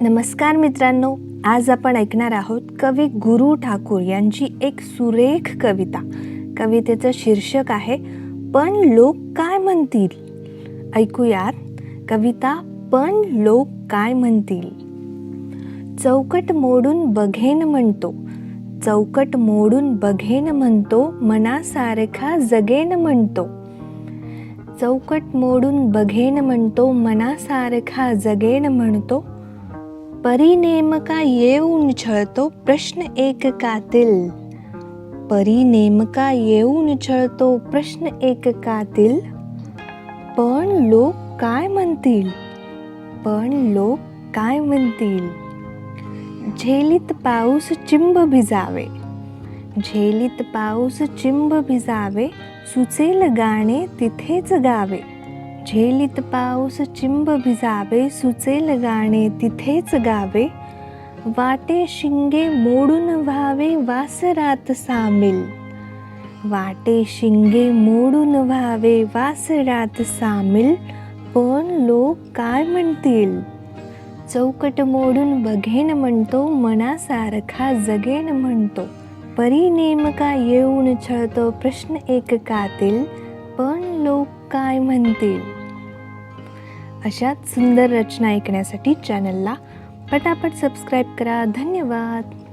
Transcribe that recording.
नमस्कार मित्रांनो आज आपण ऐकणार आहोत कवी गुरु ठाकूर यांची एक सुरेख कविता. कवितेचं शीर्षक आहे पण लोक काय म्हणतील? ऐकूयात. कविता पण लोक काय म्हणतील? चौकट मोडून बघेन म्हणतो चौकट मोडून बघेन म्हणतो मनासारखा जगेन म्हणतो. चौकट मोडून बघेन म्हणतो मनासारखा जगेन म्हणतो परिनेमका येऊन छळतो प्रश्न एककातील परी नेमका येऊन छळतो प्रश्न एककातील पण लोक काय म्हणतील? पण लोक काय म्हणतील? झेलीत पाऊस चिंब भिजावे. झेलीत पाऊस चिंब भिजावे सुचेल गाणे तिथेच गावे. झेलीत पाऊस चिंब भिजावे सुचेल गाणे तिथेच गावे. वाटे शिंगे मोडून व्हावे वासरात सामील. वाटे शिंगे मोडून व्हावे वासरात सामील. पण लोक काय म्हणतील? चौकट मोडून बघेन म्हणतो मनासारखा जगेन म्हणतो. परी नेमका येऊन छळतो प्रश्न एककातील पण लोक काय म्हणतील? अशाच सुंदर रचना ऐकण्यासाठी चॅनलला पटापट सबस्क्राईब करा. धन्यवाद.